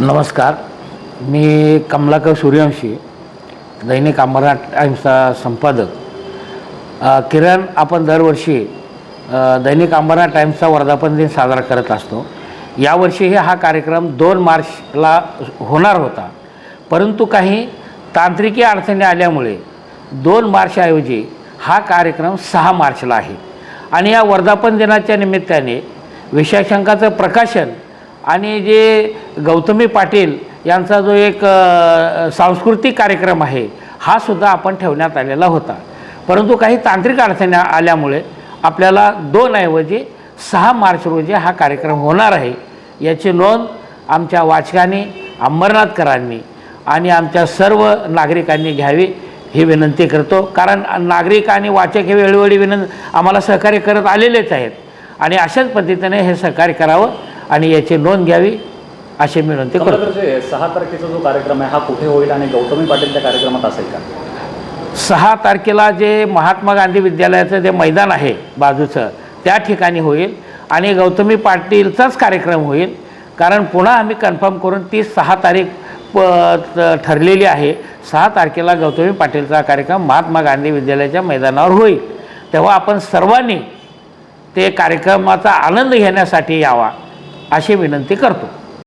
नमस्कार. मी कमलाकर सूर्यवंशी दैनिक अमरनाथ टाइम्सचा संपादक. किरण आपण दरवर्षी दैनिक अमरनाथ टाइम्सचा वर्धापन दिन साजरा करत असतो. यावर्षीही हा कार्यक्रम दोन मार्चला होणार होता. परंतु काही तांत्रिकी अडचणी आल्यामुळे दोन मार्चऐवजी हा कार्यक्रम सहा मार्चला आहे. आणि या वर्धापन दिनाच्या निमित्ताने विषयाशंकाचं प्रकाशन आणि जे गौतमी पाटील यांचा जो एक सांस्कृतिक कार्यक्रम आहे हा सुद्धा आपण ठेवण्यात आलेला होता. परंतु काही तांत्रिक अडचणी आल्यामुळे आपल्याला दोन ऐवजी सहा मार्च रोजी हा कार्यक्रम होणार आहे याची नोंद आमच्या वाचकांनी अंबरनाथकरांनी आणि आमच्या सर्व नागरिकांनी घ्यावी ही विनंती करतो. कारण नागरिक आणि वाचक हे वेळोवेळी विनं आम्हाला सहकार्य करत आलेलेच आहेत. आणि अशाच पद्धतीने हे सहकार्य करावं आणि याची नोंद घ्यावी अशी मी विनंती करतो. सहा तारखेचा जो कार्यक्रम आहे हा कुठे होईल आणि गौतमी पाटील त्या कार्यक्रमात असेल का? सहा तारखेला जे महात्मा गांधी विद्यालयाचं जे मैदान आहे बाजूचं त्या ठिकाणी होईल आणि गौतमी पाटीलचाच कार्यक्रम होईल. कारण पुन्हा आम्ही कन्फर्म करून ती सहा तारीख प ठरलेली आहे. सहा तारखेला गौतमी पाटीलचा कार्यक्रम महात्मा गांधी विद्यालयाच्या मैदानावर होईल. तेव्हा आपण सर्वांनी ते कार्यक्रमाचा आनंद घेण्यासाठी यावा. अशी विनंती करतो.